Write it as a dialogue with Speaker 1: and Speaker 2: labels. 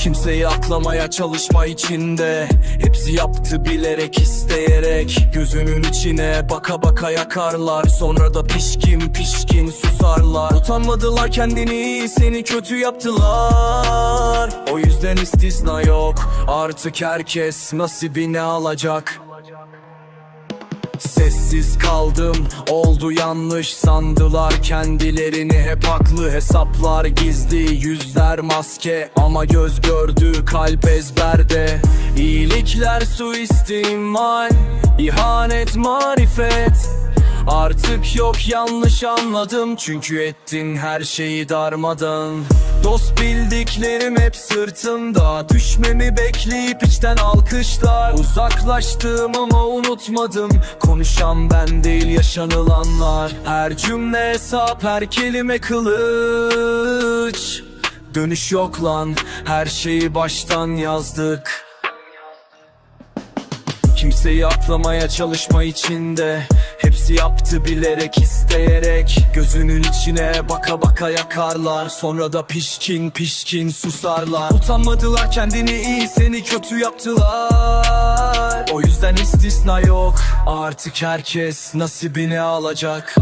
Speaker 1: Kimseyi aklamaya çalışma içinde. Hepsi yaptı bilerek isteyerek. Gözünün içine baka baka yakarlar. Sonra da pişkin pişkin susarlar. Utanmadılar kendini seni kötü yaptılar. O yüzden istisna yok. Artık herkes nasibini alacak Sessiz kaldım. Oldu yanlış sandılar kendilerini. Hep haklı hesaplar gizli. Yüzler maske ama göz gördü kalp ezberde. İyilikler suistimal ihanet marifet Artık yok yanlış anladım. Çünkü ettin her şeyi darmadan Dost bildiklerim hep sırtımda. Düşmemi bekleyip içten alkışlar. Uzaklaştım ama unutmadım. Konuşan ben değil yaşanılanlar. Her cümle hesap her kelime kılıç. Dönüş yok lan. Her şeyi baştan yazdık. Kimseyi aklamaya çalışma içinde Hepsi yaptı bilerek isteyerek. Gözünün içine baka baka yakarlar. Sonra da pişkin pişkin susarlar. Utanmadılar kendini iyi seni kötü yaptılar. O yüzden istisna yok. Artık herkes nasibini alacak